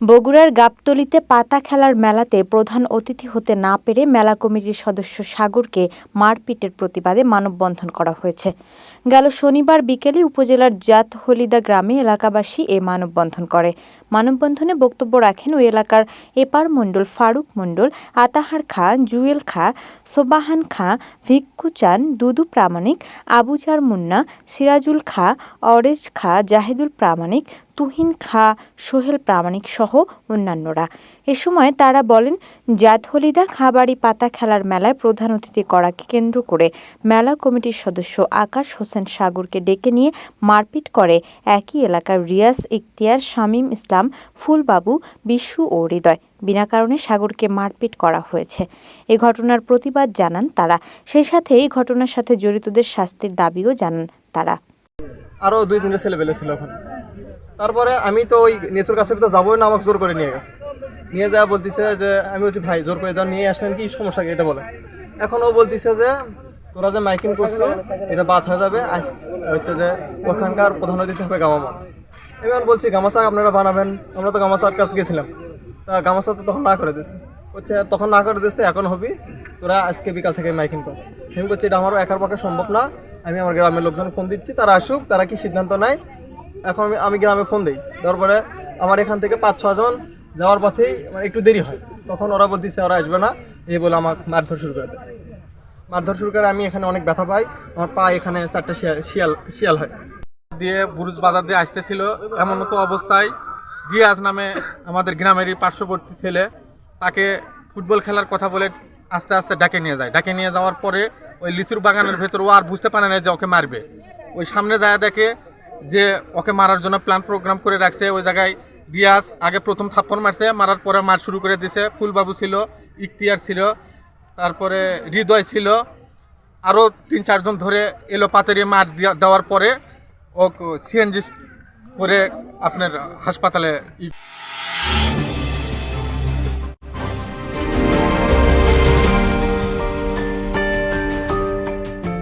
বগুড়ার গাবতলিতে পাতা খেলার মেলাতে প্রধান অতিথি হতে না পেরে মেলা কমিটির সদস্য সাগরকে মারপিটের প্রতিবাদে মানববন্ধন করা হয়েছে। গেল শনিবার বিকেলে উপজেলার জাত হলিদা গ্রামে এলাকাবাসী এ মানববন্ধন করে। মানববন্ধনে বক্তব্য রাখেন ওই এলাকার এপার মণ্ডল ফারুক মণ্ডল, আতাহার খাঁ, জুয়েল খাঁ, সোবাহান খাঁ, ভিক্ষু চান, দুদু প্রামাণিক, আবুজার মুন্না, সিরাজুল খাঁ, অরেজ খাঁ, জাহিদুল প্রামাণিক তুহিন খা, সোহেল প্রামাণিক সহ অন্যান্যরা। এ সময় তারা বলেন জাতহলিদা খাবাড়ি পাতা খেলার মেলায় প্রধান অতিথি করাকে কেন্দ্র করে মেলা কমিটির সদস্য আকাশ হোসেন সাগরকে ডেকে নিয়ে মারপিট করে একই এলাকার রিয়াজ ইখতিয়ার, শামীম ইসলাম, ফুলবাবু, বিশু ও হৃদয়। বিনা কারণে সাগরকে মারপিট করা হয়েছে। এ ঘটনার প্রতিবাদ জানান তারা। সেই সাথে এই ঘটনার সাথে জড়িতদের শাস্তির দাবিও জানান তারা। আরও দুই তিনটে ছেলে পেলে ছিল ওখানে তারপরে আমি তো ওই নেচুর কাছে তো যাবোই না, আমাকে জোর করে নিয়ে গেছে। নিয়ে যাওয়া বলতেছে যে, আমি বলছি, ভাই, জোর করে নিয়ে আসলেন কি? সমস্যা এটা বলে। এখন ও বলতেছে যে, তোরা যে মাইকিং করছ, এটা বাদ হয়ে যাবে। হচ্ছে যে, ওখানকার প্রধান অতিথি হবে গামামা। আমি বলছি গামাচা আপনারা বানাবেন। আমরা তো গামাচার কাছে গেছিলাম। তা গামাচা তো তখন না করে দিছে হচ্ছে তখন না করে দিচ্ছে এখন হবি। তোরা আজকে বিকাল থেকে মাইকিং কর। আমি করছি এটা আমারও একার পক্ষে সম্ভব না। আমি আমার গ্রামের লোকজন ফোন দিচ্ছি, তারা আসুক, তারা কি সিদ্ধান্ত নেয় এখন আমি আমি গ্রামে ফোন দিই। তারপরে আমার এখান থেকে পাঁচ ছজন যাওয়ার পথেই একটু দেরি হয়। তখন ওরা বলতেছে, ওরা আসবে না। এই বলে আমার মারধর শুরু করে দেয়। মারধর শুরু করে আমি এখানে অনেক ব্যথা পাই। আমার পা এখানে চারটে শিয়াল শিয়াল হয়। দিয়ে বুরুজ বাজার দিয়ে আসতেছিল। এমন তো অবস্থায় রিয়াজ নামে আমাদের গ্রামেরই পার্শ্ববর্তী ছেলে, তাকে ফুটবল খেলার কথা বলে আস্তে আস্তে ডাকে নিয়ে যায়। ডাকে নিয়ে যাওয়ার পরে ওই লিচুর বাগানের ভেতর ও আর বুঝতে পারে না যে ওকে মারবে। ওই সামনে যায় দেখে যে ওকে মারার জন্য প্ল্যান প্রোগ্রাম করে রাখছে, ওই জায়গায় রিয়াজ আগে প্রথম থাপ্পন মারছে, মারার পরে মার শুরু করে দিছে। ফুলবাবু ছিল, ইখতিয়ার ছিল, তারপরে হৃদয় ছিল। আরও তিন, চারজন ধরে এলো পাতেরি মার দেওয়ার পরে ও সিএনজি করে আপনার হাসপাতালে